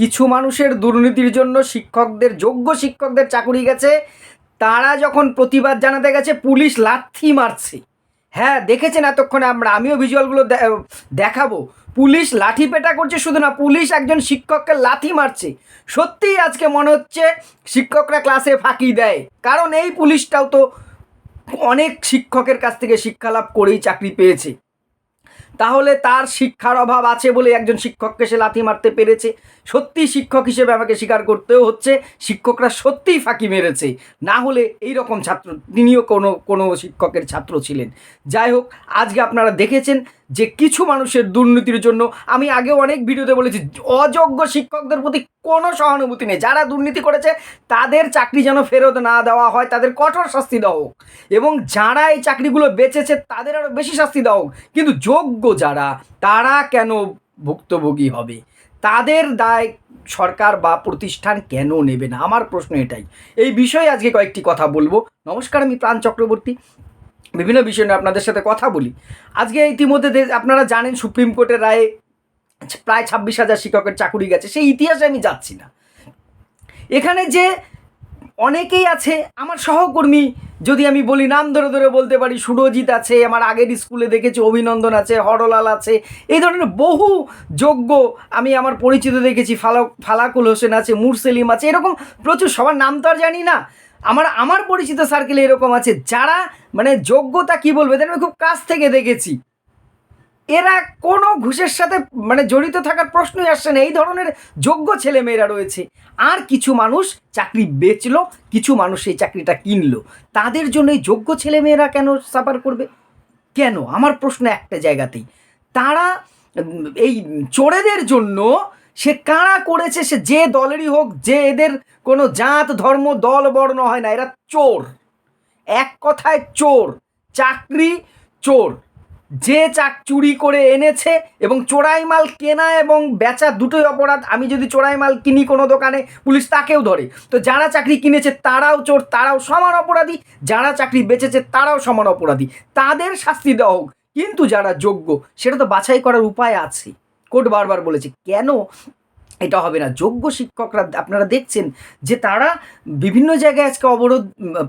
কিছু মানুষের দুর্নীতির জন্য শিক্ষকদের, যোগ্য শিক্ষকদের চাকুরি গেছে। তারা যখন প্রতিবাদ জানাতে গেছে, পুলিশ লাথি মারছে। হ্যাঁ দেখেছেন এতক্ষণে আমরা, আমিও ভিজুয়ালগুলো দেখাবো। পুলিশ লাঠি পেটা করছে শুধু না, পুলিশ একজন শিক্ষককে লাথি মারছে। সত্যিই আজকে মনে হচ্ছে শিক্ষকরা ক্লাসে ফাঁকি দেয়। কারণ এই পুলিশটাও তো অনেক শিক্ষকের কাছ থেকে শিক্ষা লাভ করেই চাকরি পেয়েছে। তাহলে তার শিক্ষার অভাব আছে বলে একজন শিক্ষককে সে লাথি মারতে পেরেছে। সত্যি শিক্ষক হিসেবে আমাকে স্বীকার করতেও হচ্ছে, শিক্ষকরা সত্যিই ফাঁকি মেরেছে। না হলে এই রকম ছাত্র, তিনিও কোনো কোনো শিক্ষকের ছাত্র ছিলেন। যাই হোক, আজকে আপনারা দেখেছেন যে কিছু মানুষের দুর্নীতির জন্য আমি আগেও অনেক ভিডিওতে বলেছি, অযোগ্য শিক্ষকদের প্রতি কোনো সহানুভূতি নেই। যারা দুর্নীতি করেছে, তাদের চাকরি যেন ফেরত না দেওয়া হয়, তাদের কঠোর শাস্তি দেওয়া হোক। এবং যারা এই চাকরিগুলো বেঁচেছে, তাদের আরও বেশি শাস্তি দেওয়া হোক। কিন্তু যোগ্য যারা, তারা কেন ভুক্তভোগী হবে? তাদের দায় সরকার বা প্রতিষ্ঠান কেন নেবে না? আমার প্রশ্ন এটাই। এই বিষয়ে আজকে কয়েকটি কথা বলব। নমস্কার, আমি প্রাণ চক্রবর্তী। বিভিন্ন বিষয় নিয়ে আপনাদের সাথে কথা বলি। আজকে ইতিমধ্যে আপনারা জানেন সুপ্রিম কোর্টের রায়ে প্রায় ছাব্বিশ হাজার শিক্ষকের চাকুরি গেছে। সেই ইতিহাসে আমি যাচ্ছি না। এখানে যে অনেকেই আছে, আমার সহকর্মী যদি আমি বলি, নাম ধরে ধরে বলতে পারি, সুরজিৎ আছে, আমার আগের স্কুলে দেখেছি, অভিনন্দন আছে, হরলাল আছে, এই ধরনের বহু যোগ্য আমি আমার পরিচিত দেখেছি, ফালা ফালাকুল হোসেন আছে, মুরসেলিম আছে, এরকম প্রচুর, সবার নাম তো আর জানি না। আমার আমার পরিচিত সার্কেলে এরকম আছে, যারা মানে যোগ্যতা কি বলবে এদের আমি খুব কাছ থেকে দেখেছি। এরা কোনো ঘুষের সাথে মানে জড়িত থাকার প্রশ্নই আসছে না, এই ধরনের যোগ্য ছেলেমেয়েরা রয়েছে। আর কিছু মানুষ চাকরি বেচলো, কিছু মানুষ এই চাকরিটা কিনলো। তাদের জন্য এই যোগ্য ছেলেমেয়েরা কেন সাফার করবে? কেন? আমার প্রশ্ন একটা জায়গাতেই। তারা এই চোরেদের জন্য সে কারা করেছে, সে যে দলেরই হোক, যে এদের কোনো জাত, ধর্ম, দল, বর্ণ হয় না, এরা চোর। এক কথায় চোর, চাকরি চোর। যে চাক চুরি করে এনেছে এবং চোরাই মাল কেনা এবং বেচা দুটোই অপরাধ, আমি যদি চোরাই মাল কিনি কোনো দোকানে, পুলিশ তাকেও ধরে। তো যারা চাকরি কিনেছে, তারাও চোর, তারাও সমান অপরাধী। যারা চাকরি বেচেছে, তারাও সমান অপরাধী। তাদের শাস্তি দেওয়া হোক, কিন্তু যারা যোগ্য, সেটা তো বাছাই করার উপায় আছে। কোর্ট বারবার বলেছে, কেন এটা হবে না। যোগ্য শিক্ষকরা আপনারা দেখছেন যে তারা বিভিন্ন জায়গায় আজকে অবরোধ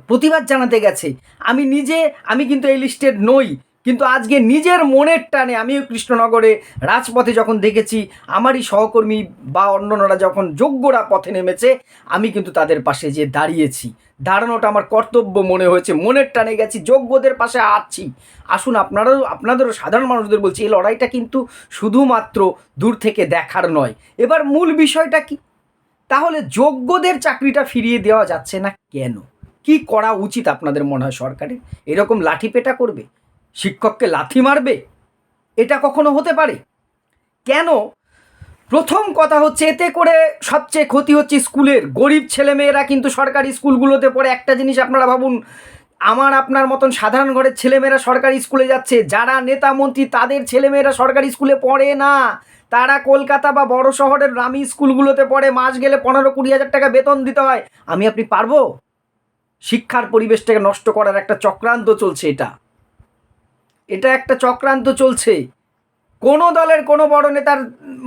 প্রতিবাদ জানাতে গেছে। আমি নিজে, আমি কিন্তু এই লিস্টের নই। কিন্তু আজকে নিজের মনের টানে আমিও কৃষ্ণনগরে রাজপথে যখন দেখেছি, আমারই সহকর্মী বা অন্যান্যরা যখন যোগ্যরা পথে নেমেছে, আমি কিন্তু তাদের পাশে যে দাঁড়িয়েছি। দাঁড়ানোটা আমার কর্তব্য মনে হয়েছে, মনের টানে গেছি, যোগ্যদের পাশে আছি। আসুন, আপনারাও, আপনাদেরও সাধারণ মানুষদের বলছি, এই লড়াইটা কিন্তু শুধুমাত্র দূর থেকে দেখার নয়। এবার মূল বিষয়টা কি? তাহলে যোগ্যদের চাকরিটা ফিরিয়ে দেওয়া যাচ্ছে না কেন? কি করা উচিত আপনাদের মনে হয় সরকারের? এরকম লাঠিপেটা করবে? শিক্ষককে লাথি মারবে? এটা কখনো হতে পারে? কেন? প্রথম কথা হচ্ছে এতে করে সবচেয়ে ক্ষতি হচ্ছে স্কুলের গরিব ছেলেমেয়েরা কিন্তু সরকারি স্কুলগুলোতে পড়ে। একটা জিনিস আপনারা ভাবুন, আমার আপনার মতন সাধারণ ঘরের ছেলেমেয়েরা সরকারি স্কুলে যাচ্ছে। যারা নেতা মন্ত্রী, তাদের ছেলেমেয়েরা সরকারি স্কুলে পড়ে না। তারা কলকাতা বা বড় শহরের নামি স্কুলগুলোতে পড়ে। মাস গেলে পনেরো কুড়ি হাজার টাকা বেতন দিতে হয়। আমি আপনি পারব? শিক্ষার পরিবেশটাকে নষ্ট করার একটা চক্রান্ত চলছে এটা। এটা একটা চক্রান্ত চলছে কোনো দলের কোনো বড় নেতার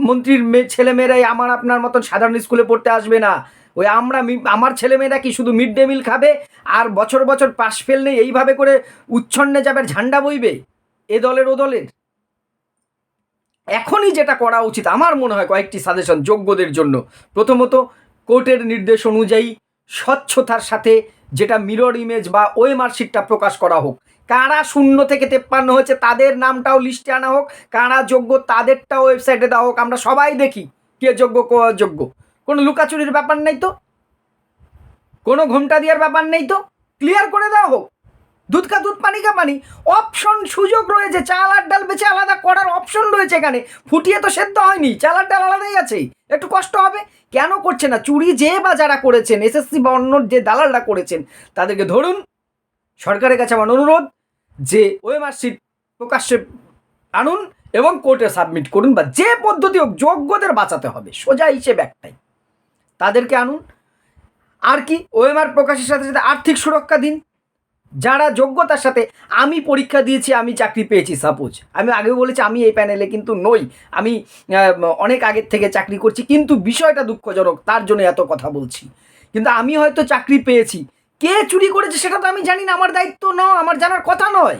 মন্ত্রীর মেয়ে ছেলেমেয়েরাই আমার, আপনার মতন সাধারণ স্কুলে পড়তে আসবে না। ওই আমরা আমার ছেলেমেয়েরা কি শুধু মিড ডে মিল খাবে আর বছর বছর পাশ ফেল নেই এইভাবে করে উচ্ছন্নে যাবে ঝান্ডা বইবে? এ দলের, ও দলের। এখনই যেটা করা উচিত, আমার মনে হয় কয়েকটি সাজেশন যোগ্যদের জন্য। প্রথমত, কোর্টের নির্দেশ অনুযায়ী স্বচ্ছতার সাথে যেটা মিরর ইমেজ বা ওই মার্কশিটটা প্রকাশ করা হোক। কারা শূন্য থেকে তেপ্পান্ন হয়েছে তাদের নামটাও লিস্টে আনা হোক, কারা যোগ্য তাদেরটাও ওয়েবসাইটে দেওয়া হোক, আমরা সবাই দেখি কে যোগ্য, কে অযোগ্য। কোনো লুকাচুরির ব্যাপার নেই তো? কোনো ঘোমটা দেওয়ার ব্যাপার নেই তো? ক্লিয়ার করে দেওয়া হোক। দুধ কা দুধ, পানি কা পানি। অপশন সুযোগ রয়েছে চাল আর ডাল বেছে আলাদা করার অপশন রয়েছে এখানে। ফুটিয়ে তো সেদ্ধ হয়নি চাল আর ডাল আলাদাই আছে। একটু কষ্ট হবে। কেন করছে না? চুরি যে বা যারা করেছেন, এসএসসি বা অন্য যে দালালরা করেছেন, তাদেরকে ধরুন সরকারের কাছে আমার অনুরোধ যে ওই মার্কশিট প্রকাশ্যে আনুন এবং কোর্টে সাবমিট করুন বা যে পদ্ধতি হোক, যোগ্যদের বাঁচাতে হবে, সোজা হিসেবে একটাই। তাদেরকে আনুন। আর কি ওএমআর প্রকাশের সাথে সাথে আর্থিক সুরক্ষা দিন। যারা যোগ্যতার সাথে, আমি পরীক্ষা দিয়েছি, আমি চাকরি পেয়েছি সাপোজ আমি আগে বলেছি, আমি এই প্যানেলে কিন্তু নই। আমি অনেক আগের থেকে চাকরি করছি, কিন্তু বিষয়টা দুঃখজনক, তার জন্য এত কথা বলছি। কিন্তু আমি হয়তো চাকরি পেয়েছি কে চুরি করেছে সেটা তো আমি জানি না, আমার দায়িত্ব নয়, আমার জানার কথা নয়।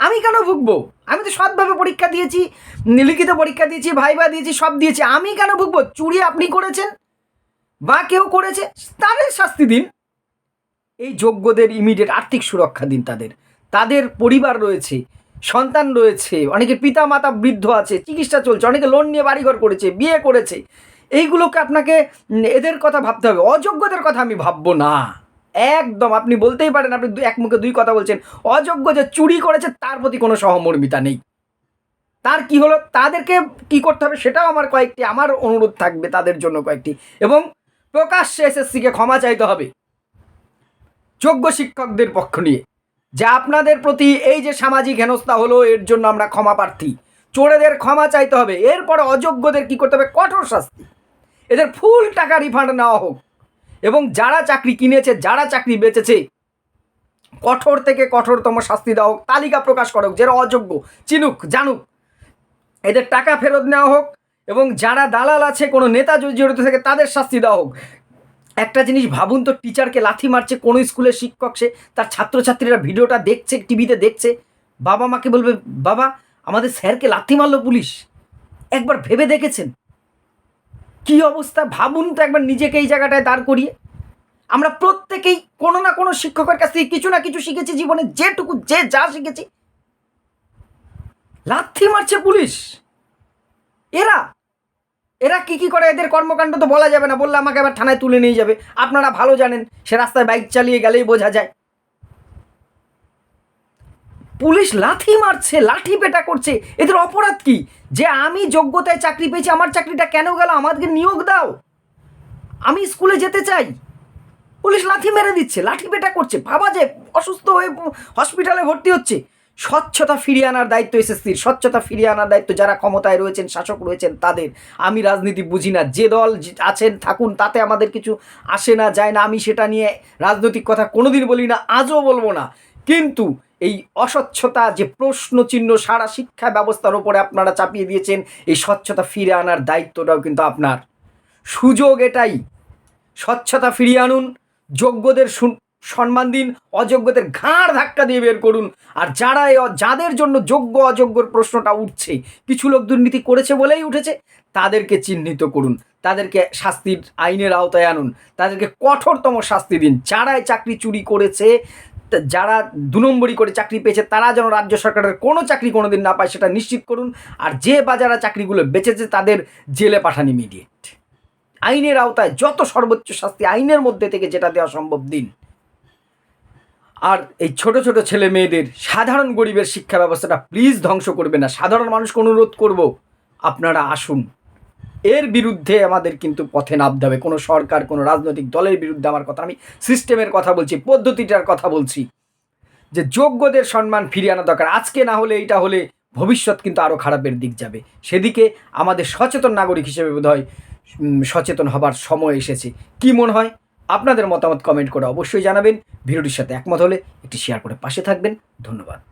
আমি কেন ভুগবো? আমি তো সৎভাবে পরীক্ষা দিয়েছি, লিখিত পরীক্ষা দিয়েছি, ভাইবা দিয়েছি, সব দিয়েছি, আমি কেন ভুগবো? চুরি আপনি করেছেন? বা কেউ করেছে? তাদের শাস্তি দিন। এই যোগ্যদের ইমিডিয়েট আর্থিক সুরক্ষা দিন তাদের। তাদের পরিবার রয়েছে, সন্তান রয়েছে অনেকে পিতা মাতা বৃদ্ধ আছে, চিকিৎসা চলছে, অনেকে লোন নিয়ে বাড়িঘর করেছে, বিয়ে করেছে। এইগুলোকে আপনাকে এদের কথা ভাবতে হবে। অযোগ্যদের কথা আমি ভাববো না। একদম, আপনি বলতেই পারেন, আপনি এক মুখে দুই কথা বলছেন। অযোগ্য যে চুরি করেছে, তার প্রতি কোনো সহমর্মিতা নেই। তার কি হলো, তাদেরকে কি করতে হবে সেটাও আমার কয়েকটি, আমার অনুরোধ থাকবে তাদের জন্য কয়েকটি। এবং প্রকাশ্যে এসএসসিকে ক্ষমা চাইতে হবে যোগ্য শিক্ষকদের পক্ষ নিয়ে। যে আপনাদের প্রতি এই যে সামাজিক হেনস্থা হলো, এর জন্য আমরা ক্ষমা প্রার্থী। চোরেদের ক্ষমা চাইতে হবে। এরপরে অযোগ্যদের কি করতে হবে? কঠোর শাস্তি। এদের ফুল টাকা রিফান্ড নেওয়া হোক। এবং যারা চাকরি কিনেছে, যারা চাকরি বেচেছে, কঠোর থেকে কঠোরতম শাস্তি দেওয়া হোক তালিকা প্রকাশ করা হোক যারা অযোগ্য, চিনুক, জানুক। এদের টাকা ফেরত নেওয়া হোক এবং যারা দালাল আছে, কোনো নেতা জড়িত থাকে, তাদের শাস্তি দেওয়া হোক। একটা জিনিস ভাবুন তো, টিচারকে লাথি মারছে, কোনো স্কুলের শিক্ষক সে, তার ছাত্রছাত্রীরা ভিডিওটা দেখছে, টিভিতে দেখছে। বাবা মাকে বলবে, বাবা, আমাদের স্যারকে লাথি মারলো পুলিশ। একবার ভেবে দেখেছেন? কি অবস্থা? ভাবুন তো একবার নিজেকে এই জায়গাটায় দাঁড় করিয়ে। আমরা প্রত্যেকেই কোনো না কোনো শিক্ষকের কাছ থেকে কিছু না কিছু শিখেছি জীবনে, যেটুকু যে যা শিখেছি। লাথি মারছে পুলিশ। এরা? এরা কি কি করে? এদের কর্মকাণ্ড তো বলা যাবে না। বললে আমাকে আবার থানায় তুলে নিয়ে যাবে। আপনারা ভালো জানেন, সে রাস্তায় বাইক চালিয়ে গেলেই বোঝা যায়। পুলিশ লাথি মারছে, লাঠি পেটা করছে। এদের অপরাধ কি? যে আমি যোগ্যতায় চাকরি পেয়েছি, আমার চাকরিটা কেন গেল? আমাদেরকে নিয়োগ দাও। আমি স্কুলে যেতে চাই। পুলিশ লাথি মেরে দিচ্ছে, লাঠি পেটা করছে। বাবা যে অসুস্থ হয়ে হসপিটালে ভর্তি হচ্ছে। স্বচ্ছতা ফিরিয়ে আনার দায়িত্ব এসএসসির। স্বচ্ছতা ফিরিয়ে আনার দায়িত্ব যারা ক্ষমতায় রয়েছেন, শাসক রয়েছেন, তাদের। আমি রাজনীতি বুঝি না। যে দল আছেন, থাকুন, তাতে আমাদের কিছু আসে না, যায় না। আমি সেটা নিয়ে রাজনৈতিক কথা কোনোদিন বলি না, আজও বলব না। কিন্তু এই অস্বচ্ছতা, যে প্রশ্ন চিহ্ন সারা শিক্ষা ব্যবস্থার ওপরে আপনারা চাপিয়ে দিয়েছেন, এই স্বচ্ছতা ফিরে আনার দায়িত্বটাও কিন্তু আপনার। সুযোগ এটাই। স্বচ্ছতা ফিরিয়ে আনুন, যোগ্যদের সম্মান দিন, অযোগ্যদের ঘাড় ধাক্কা দিয়ে বের করুন। আর যারা যাদের জন্য যোগ্য, অযোগ্যর প্রশ্নটা উঠছে, কিছু লোক দুর্নীতি করেছে বলেই উঠেছে, তাদেরকে চিহ্নিত করুন। তাদেরকে শাস্তির আইনের আওতায় আনুন। তাদেরকে কঠোরতম শাস্তি দিন। যারাই চাকরি চুরি করেছে যারা দু নম্বরই করে চাকরি পেয়েছে, তারা যেন রাজ্য সরকারের কোনো চাকরি কোনোদিন না পায়, সেটা নিশ্চিত করুন। আর যে বা যারা চাকরিগুলো বেঁচেছে, তাদের জেলে পাঠান ইমিডিয়েট আইনের আওতায় যত সর্বোচ্চ শাস্তি আইনের মধ্যে থেকে যেটা দেওয়া সম্ভব, দিন। আর এই ছোট ছোট ছেলে মেয়েদের, সাধারণ গরিবের শিক্ষা ব্যবস্থাটা প্লিজ ধ্বংস করবে না। সাধারণ মানুষকে অনুরোধ করব, আপনারা আসুন। এর বিরুদ্ধে আমাদের কিন্তু পথে নামতে হবে। কোনো সরকার, কোনো রাজনৈতিক দলের বিরুদ্ধে আমার কথা আমি সিস্টেমের কথা বলছি, পদ্ধতিটার কথা বলছি। যে যোগ্যদের সম্মান ফিরিয়ে আনা দরকার। আজকে না হলে এইটা হলে ভবিষ্যৎ কিন্তু আরও খারাপের দিক যাবে। সেদিকে আমাদের সচেতন নাগরিক হিসেবে বোধহয় সচেতন হবার সময় এসেছে। কি মনে হয়? আপনাদের মতামত কমেন্ট করে অবশ্যই জানাবেন। ভিডিওটির সাথে একমত হলে একটি শেয়ার করে পাশে থাকবেন। ধন্যবাদ।